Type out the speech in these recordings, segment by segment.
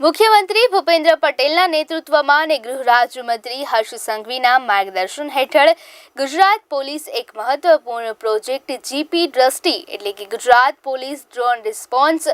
મુખ્યમંત્રી ભૂપેન્દ્ર પટેલના નેતૃત્વમાં અને ગૃહ રાજ્યમંત્રી હર્ષ સંઘવીના માર્ગદર્શન હેઠળ ગુજરાત પોલીસ એક મહત્વપૂર્ણ પ્રોજેક્ટ જીપી દ્રષ્ટિ એટલે કે Gujarat police drone response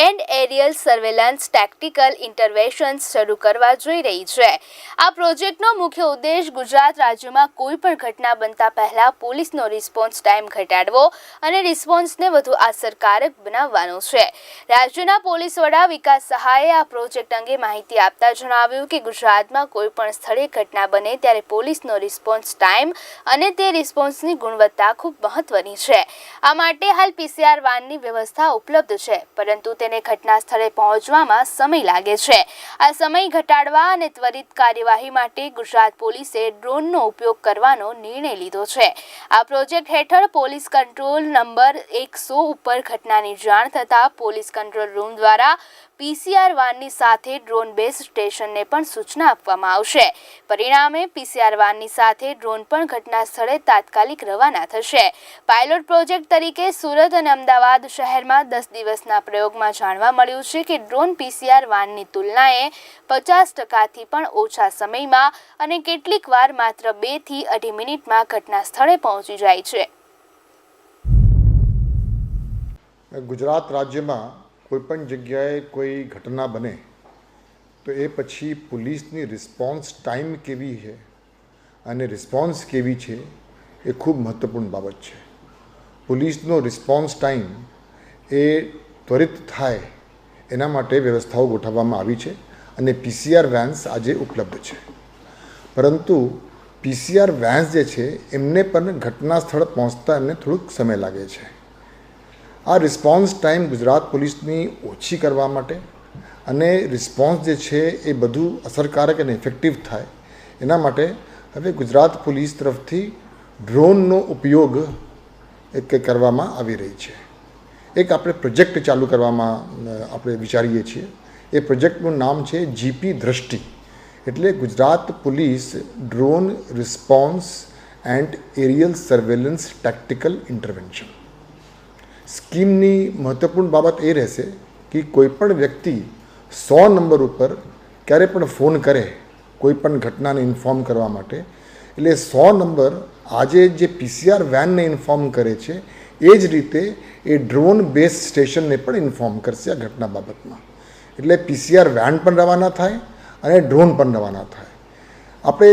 and aerial surveillance tactical intervention શરૂ કરવા જઈ રહી છે. આ પ્રોજેક્ટનો મુખ્ય ઉદ્દેશ ગુજરાત રાજ્યમાં કોઈ પણ ઘટના બનતા પહેલા પોલીસનો રિસ્પોન્સ ટાઈમ ઘટાડવો અને રિસ્પોન્સને વધુ અસરકારક બનાવવાનો છે. રાજ્યના પોલીસ વડા વિકાસ સહાયે આ પ્રોજેક્ટ અંગે માહિતી આપતા જણાવ્યું કે ગુજરાતમાં કોઈ પણ સ્થળે ઘટના બને ત્યારે પોલીસનો રિસ્પોન્સ ટાઈમ અને તે રિસ્પોન્સની ગુણવત્તા ખૂબ મહત્વની છે. આ માટે હાલ પીસીઆર વાનની વ્યવસ્થા ઉપલબ્ધ છે, પરંતુ તેને ઘટના સ્થળે પહોંચવામાં સમય લાગે છે. આ સમય ઘટાડવા અને ત્વરિત કાર્યવાહી માટે ગુજરાત પોલીસે ડ્રોનનો ઉપયોગ કરવાનો નિર્ણય લીધો છે. આ પ્રોજેક્ટ હેઠળ પોલીસ કંટ્રોલ નંબર એકસો ઉપર ઘટનાની જાણ થતાં પોલીસ કંટ્રોલ રૂમ દ્વારા પીસીઆર વાનની સાથે ડ્રોન બેઝ સ્ટેશનને પણ સૂચના આપવામાં આવશે. પરિણામે પીસીઆર વાનની સાથે ડ્રોન પણ ઘટના સ્થળે તાત્કાલિક રવાના થશે. પાયલોટ પ્રોજેક્ટ તરીકે સુરત અને અમદાવાદ શહેરમાં દસ દિવસના પ્રયોગમાં જાણવા મળ્યું છે કે ડ્રોન પીસીઆર વાનની તુલનાએ પચાસ ટકાથી પણ ઓછા સમયમાં અને કેટલીક વાર માત્ર બેથી અઢી મિનિટમાં ઘટના સ્થળે પહોંચી જાય છે. ગુજરાત રાજ્યમાં કોઈપણ જગ્યાએ કોઈ ઘટના બને તો એ પછી પોલીસની રિસ્પોન્સ ટાઈમ કેવી છે અને રિસ્પોન્સ કેવી છે એ ખૂબ મહત્ત્વપૂર્ણ બાબત છે. પોલીસનો રિસ્પોન્સ ટાઈમ એ ત્વરિત થાય એના માટે વ્યવસ્થાઓ ગોઠવવામાં આવી છે અને પીસીઆર વેન્સ આજે ઉપલબ્ધ છે. પરંતુ પીસીઆર વેન્સ જે છે એમને પણ ઘટના સ્થળ પહોંચતા એમને થોડુંક સમય લાગે છે. આ રિસ્પોન્સ ટાઈમ ગુજરાત પોલીસની ઓછી કરવા માટે અને રિસ્પોન્સ જે છે એ બધું અસરકારક અને ઇફેક્ટિવ થાય. એના માટે હવે ગુજરાત પોલીસ તરફથી ડ્રોનનો ઉપયોગ એક કરવામાં આવી રહી છે. એક આપણે પ્રોજેક્ટ ચાલુ કરવામાં આપણે વિચારીએ છીએ. એ પ્રોજેક્ટનું નામ છે જીપી દ્રષ્ટિ. એટલે Gujarat police drone response and aerial surveillance tactical intervention સ્કીમની મહત્ત્વપૂર્ણ બાબત એ રહેશે કે કોઈપણ વ્યક્તિ સો નંબર ઉપર ક્યારે પણ ફોન કરે, કોઈ પણ ઘટનાને ઇન્ફોર્મ કરવા માટે, એટલે સો નંબર આજે જે પીસીઆર વેનને ઇન્ફોર્મ કરે છે, એ જ રીતે એ ડ્રોન બેઝ સ્ટેશનને પણ ઇન્ફોર્મ કરશે આ ઘટના બાબતમાં. એટલે પીસીઆર વેન પણ રવાના થાય અને ડ્રોન પણ રવાના થાય. આપણે